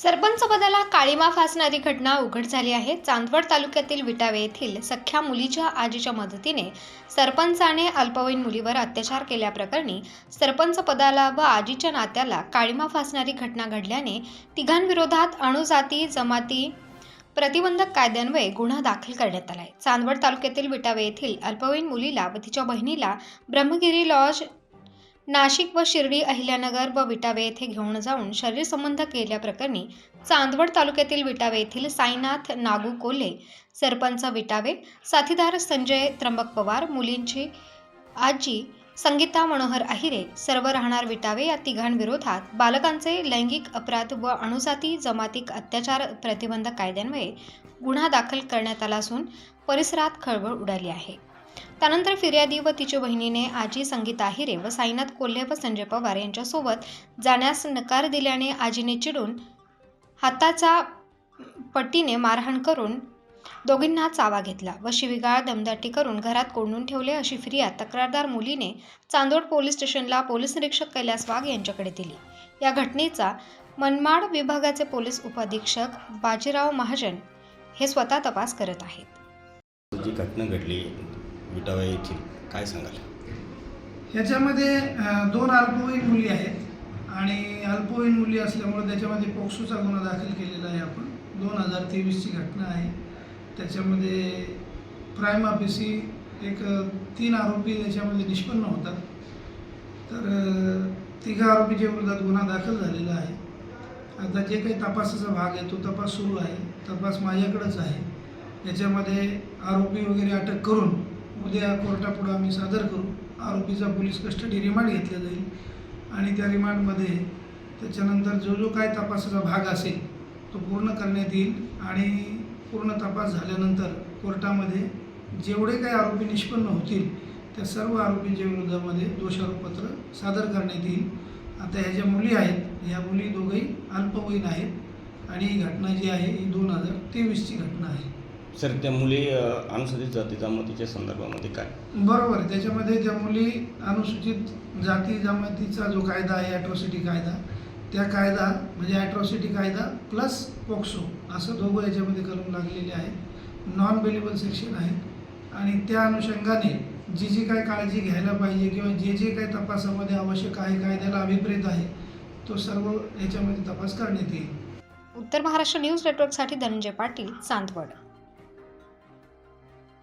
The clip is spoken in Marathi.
सरपंच पदाला काळीमा फासणारी घटना उघड झाली आहे. चांदवड तालुक्यातील विटावे येथील सख्या मुलीच्या आजीच्या मदतीने सरपंचाने अल्पवयीन मुलीवर अत्याचार केल्याप्रकरणी सरपंच पदाला व आजीच्या नात्याला काळीमा फासणारी घटना घडल्याने तिघांविरोधात अणुजाती जमाती प्रतिबंधक कायद्यान्वये गुन्हा दाखल करण्यात आला आहे चांदवड तालुक्यातील विटावे येथील अल्पवयीन मुलीला व तिच्या बहिणीला ब्रह्मगिरी लॉज नाशिक व शिर्डी अहिल्यानगर व विटावे येथे घेऊन जाऊन शरीरसंबंध केल्याप्रकरणी चांदवड तालुक्यातील विटावे येथील साईनाथ नागू कोल्हे सरपंच विटावे साथीदार संजय त्र्यंबक पवार मुलींची आजी संगीता मनोहर अहिरे सर्व राहणार विटावे या तिघांविरोधात बालकांचे लैंगिक अपराध व अणुजाती जमातिक अत्याचार प्रतिबंधक कायद्यान्वये गुन्हा दाखल करण्यात आला असून परिसरात खळबळ उडाली आहे. त्यानंतर फिर्यादी व तिच्या बहिणीने आजी संगीता हिरे व साईनाथ कोल्हे व संजय पवार यांच्यासोबत जाण्यास नकार दिल्याने आजीने चिडून हाताचा पट्टीने मारहाण करून दोघींना चावा घेतला व शिवीगाळ दमदाटी करून घरात कोंडून ठेवले अशी फिर्याद तक्रारदार मुलीने चांदोड पोलीस स्टेशनला पोलीस निरीक्षक कैलास वाघ यांच्याकडे दिली. या घटनेचा मनमाड विभागाचे पोलीस उपअधीक्षक बाजीराव महाजन हे स्वतः तपास करत आहेत. जी घटना घडली विटावा येथील काय सांगाल? ह्याच्यामध्ये दोन अल्पवयीन मुली आहेत आणि अल्पवयीन मुली असल्यामुळे त्याच्यामध्ये पोक्सोचा गुन्हा दाखल केलेला आहे आपण. दोन हजार तेवीसची घटना आहे. त्याच्यामध्ये प्राईम ऑफिसी एक तीन आरोपी त्याच्यामध्ये निष्पन्न होतात. तर तिघा आरोपीच्या विरोधात गुन्हा दाखल झालेला आहे. आता जे काही तपासाचा भाग आहे तो तपास सुरू आहे. तपास माझ्याकडंच आहे. याच्यामध्ये आरोपी वगैरे अटक करून उद्या कोर्टापुढं आम्ही सादर करू. आरोपीचा पोलीस कस्टडी रिमांड घेतला जाईल. आणि त्या रिमांडमध्ये त्याच्यानंतर जो जो काय तपासाचा भाग असेल तो पूर्ण करण्यात येईल. आणि पूर्ण तपास झाल्यानंतर कोर्टामध्ये जेवढे काही आरोपी निष्पन्न होतील त्या सर्व आरोपींच्या विरोधामध्ये दोषारोपपत्र सादर करण्यात येईल. आता ह्या ज्या मुली आहेत ह्या मुली दोघंही अल्पवयीन आहेत. आणि ही घटना जी आहे ही दोन हजार तेवीसची घटना आहे. सर त्या मुली अनुसूचित जाती जमातीच्या संदर्भामध्ये काय? बरोबर आहे. त्याच्यामध्ये त्या मुली अनुसूचित जाती जमातीचा जो कायदा आहे ॲट्रॉसिटी कायदा त्या कायदा म्हणजे ॲट्रॉसिटी कायदा प्लस पोक्सो असं दोघं याच्यामध्ये कलम लागलेले आहेत. नॉन बेलेबल सेक्शन आहेत. आणि त्या अनुषंगाने जी जी काय काळजी घ्यायला पाहिजे किंवा जे जे काही तपासामध्ये आवश्यक आहे कायद्याला अभिप्रेत आहे तो सर्व याच्यामध्ये तपास करण्यात येईल. उत्तर महाराष्ट्र न्यूज नेटवर्कसाठी धनंजय पाटील चांदवड.